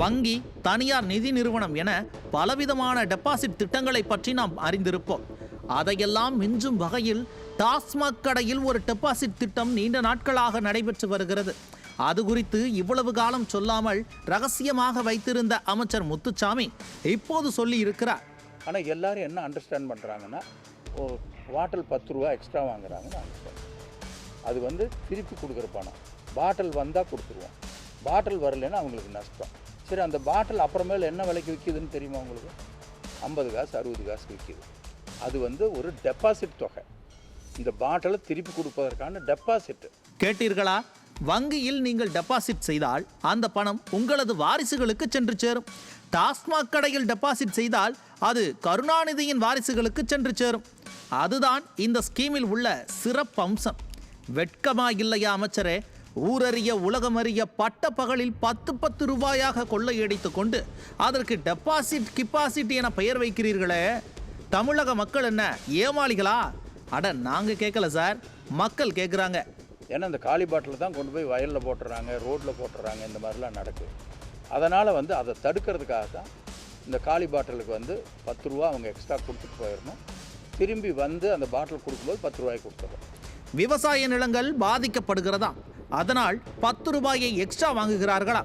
வங்கி தனியார் நிதி நிறுவனம் என பலவிதமான டெபாசிட் திட்டங்களை பற்றி நாம் அறிந்திருப்போம். அதையெல்லாம் மிஞ்சும் வகையில் டாஸ்மாக் கடையில் ஒரு டெபாசிட் திட்டம் நீண்ட நாட்களாக நடைபெற்று வருகிறது. அது குறித்து இவ்வளவு காலம் சொல்லாமல் ரகசியமாக வைத்திருந்த அமைச்சர் முத்துச்சாமி இப்போது சொல்லி இருக்கிறார் ஆனால் எல்லாரும் என்ன அண்டர்ஸ்டாண்ட் பண்ணுறாங்கன்னா ஓ பத்து ரூபா எக்ஸ்ட்ரா வாங்குறாங்கன்னு அண்டர்ஸ்டாண்ட் அது வந்து திருப்பி கொடுக்குற பணம். பாட்டில் வந்தால் கொடுத்துருவோம். பாட்டில் வரலன்னா அவங்களுக்கு நஷ்டம். சரி அந்த பாட்டில் அப்புறமேல என்ன விலைக்கு விற்கிதுன்னு தெரியுமா உங்களுக்கு? ஐம்பது காசு அறுபது காசு விற்கிது அது வந்து ஒரு டெபாசிட் தொகை. இந்த பாட்டிலை திருப்பி கொடுப்பதற்கான டெபாசிட் கேட்டீர்களா? வங்கியில் நீங்கள் டெபாசிட் செய்தால் அந்த பணம் உங்களது வாரிசுகளுக்கு சென்று சேரும். டாஸ்மாக் கடையில் டெபாசிட் செய்தால் அது கருணாநிதியின் வாரிசுகளுக்கு சென்று சேரும். அதுதான் இந்த ஸ்கீமில் உள்ள சிறப்பு அம்சம் வெட்கமா இல்லையா அமைச்சரே? ஊரறிய உலகமறிய பட்ட பகலில் பத்து பத்து ரூபாயாக கொள்ளையடித்து கொண்டு அதற்கு டெபாசிட் கிப்பாசிட் என பெயர் வைக்கிறீர்களே. தமிழக மக்கள் என்ன ஏமாளிகளா? அட நாங்க கேட்கல சார். மக்கள் கேட்குறாங்க ஏன்னா இந்த காலி பாட்டில் தான் கொண்டு போய் வயலில் போட்டுறாங்க ரோட்டில் போட்டுறாங்க இந்த மாதிரிலாம் நடக்குது அதனால் வந்து அதை தடுக்கிறதுக்காக தான் இந்த காலி பாட்டிலுக்கு வந்து பத்து ரூபா அவங்க எக்ஸ்ட்ரா கொடுத்துட்டு போயிடணும். திரும்பி வந்து அந்த பாட்டில் கொடுக்கும்போது பத்து ரூபாய்க்கு கொடுத்துடணும். விவசாய நிலங்கள் பாதிக்கப்படுகிறதா? அதனால் பத்து ரூபாயை எக்ஸ்ட்ரா வாங்குகிறார்களா?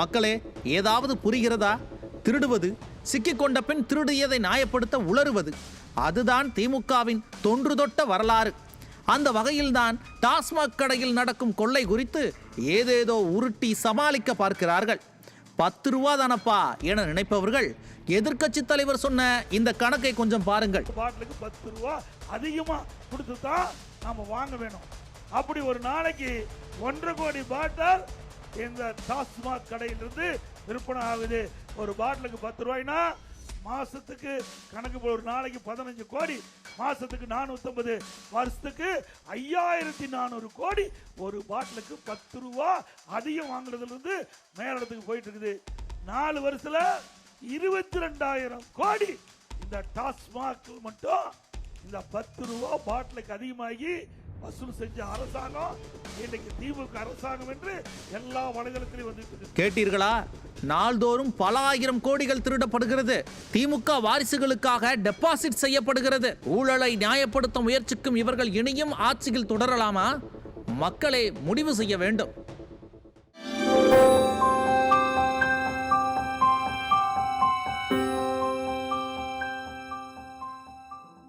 மக்களே ஏதாவது புரிகிறதா? திருடுவது சிக்கிக்கொண்ட பின் திருடியதை நியாயப்படுத்த உளறுவது அதுதான் திமுகவின் தொன்று தொட்ட வரலாறு. அந்த வகையில்தான் டாஸ்மாக் கடையில் நடக்கும் கொள்ளை குறித்து ஏதேதோ உருட்டி சமாளிக்க பார்க்கிறார்கள். பத்து ரூபா தானப்பா என நினைப்பவர்கள் எதிர்க்கட்சி தலைவர் சொன்ன இந்த கணக்கை கொஞ்சம் பாருங்கள். பாட்டிலுக்கு பத்து ரூபா அதிகமாக கொடுத்து தான் நாம் வாங்க வேணும். அப்படி ஒரு நாளைக்கு ஒன்றரை கோடி பாட்டால் இந்த டாஸ்மாக் கடையிலிருந்து விற்பனை ஆகுது. ஒரு பாட்டிலுக்கு பத்து ரூபாய்னா மாசத்துக்கு கணக்கு ஒரு நாளைக்கு பதினஞ்சு கோடி மாசத்துக்கு நானூற்றம்பது வருஷத்துக்கு ஐயாயிரத்தி நானூறு கோடி ஒரு பாட்டிலுக்கு பத்து ரூபா அதிகம் வாங்குறதுல இருந்து மேலிடத்துக்கு போயிட்டு இருக்குது நாலு வருஷத்துல இருபத்தி ரெண்டாயிரம் கோடி இந்த டாஸ்மாக் மட்டும் இந்த பத்து ரூபா பாட்டிலுக்கு அதிகமாகி வசூல் செஞ்ச அரசாங்கம் இன்னைக்கு திமுக அரசாங்கம் என்று எல்லா வலைதளத்திலும் வந்து கேட்டீர்களா? நாள்தோறும் பல ஆயிரம் கோடிகள் திருடப்படுகிறது. திமுக வாரிசுகளுக்காக டெபாசிட் செய்யப்படுகிறது. ஊழலை நியாயப்படுத்த முயற்சிக்கும் இவர்கள் இனியும் ஆட்சியில் தொடரலாமா? மக்களே முடிவு செய்ய வேண்டும்.